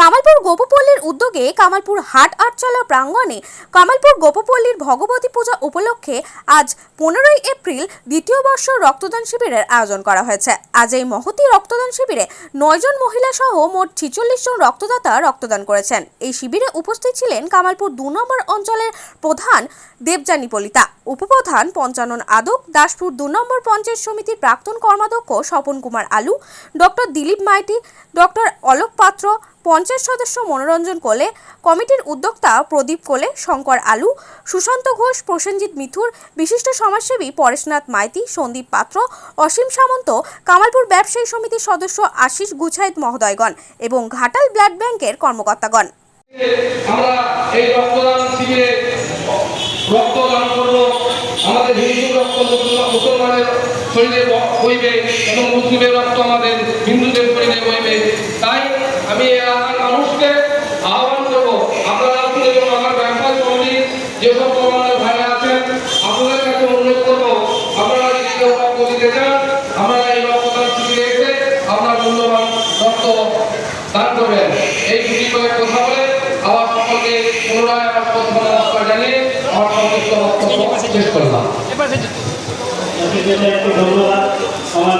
কামালপুর গোপপল্লীর উদ্যোগে কামালপুর হাট আটচালা প্রাঙ্গণে কামালপুর গোপপল্লীর ভগবতী পূজা উপলক্ষে আজ পনেরোই এপ্রিল দ্বিতীয় বর্ষ রক্তদান শিবিরের আয়োজন করা হয়েছে। আজ এই মহতি রক্তদান শিবিরে নয়জন মহিলা সহ মোট ছিচল্লিশ জন রক্তদাতা রক্তদান করেছেন। এই শিবিরে উপস্থিত ছিলেন কামালপুর দু নম্বর অঞ্চলের প্রধান দেবযানী পলিতা, উপপ্রধান পঞ্চানন আদক, দাসপুর দু নম্বর পঞ্চায়েত সমিতির প্রাক্তন কর্মাধ্যক্ষ স্বপন কুমার আলু, ডক্টর দিলীপ মাইতি, ডক্টর অলোক পাত্র পঞ্চায়েত সদস্য মনোরঞ্জন কোলে, কমিটির উদ্যোক্তা প্রদীপ কোলে, শঙ্কর আলু, সুশান্ত ঘোষ, প্রসেনজিৎ মিথুর, বিশিষ্ট সমাজসেবী পরেশনাথ মাইতি, সন্দীপ পাত্র, অসীম সামন্ত, কামালপুর ব্যবসায়ী সমিতির সদস্য আশিস গুছাইত মহোদয়গণ এবং ঘাটাল ব্লাড ব্যাংকের কর্মকর্তাগণ। আমাদের হিন্দু রক্ত মুসলমানের শরীরে ব- বইবে এবং মুসলিমের রক্ত আমাদের হিন্দুদের শরীরে বইবে তাই আমি এলাকার মানুষকে আহ্বান করব। আপনারা আসুন এবং আমার ব্যবসা সমিতির যেসব আমাদের ভাইরা আছেন, আপনাদের কাছে অনুরোধ করব, আপনারা যদি কেউ রক্ত দিতে চান আপনারা এই রক্তদান শিবিরে এসে আপনার মূল্যবান রক্ত দান করবেন। এই দুটি কয়েক কথা বলে আবার সকলকে পুনরায় আমার শ্রদ্ধা নমস্কার জানিয়ে আমার সংক্ষিপ্ত বক্তব্য শেষ করলাম। ধন্যবাদ, আমার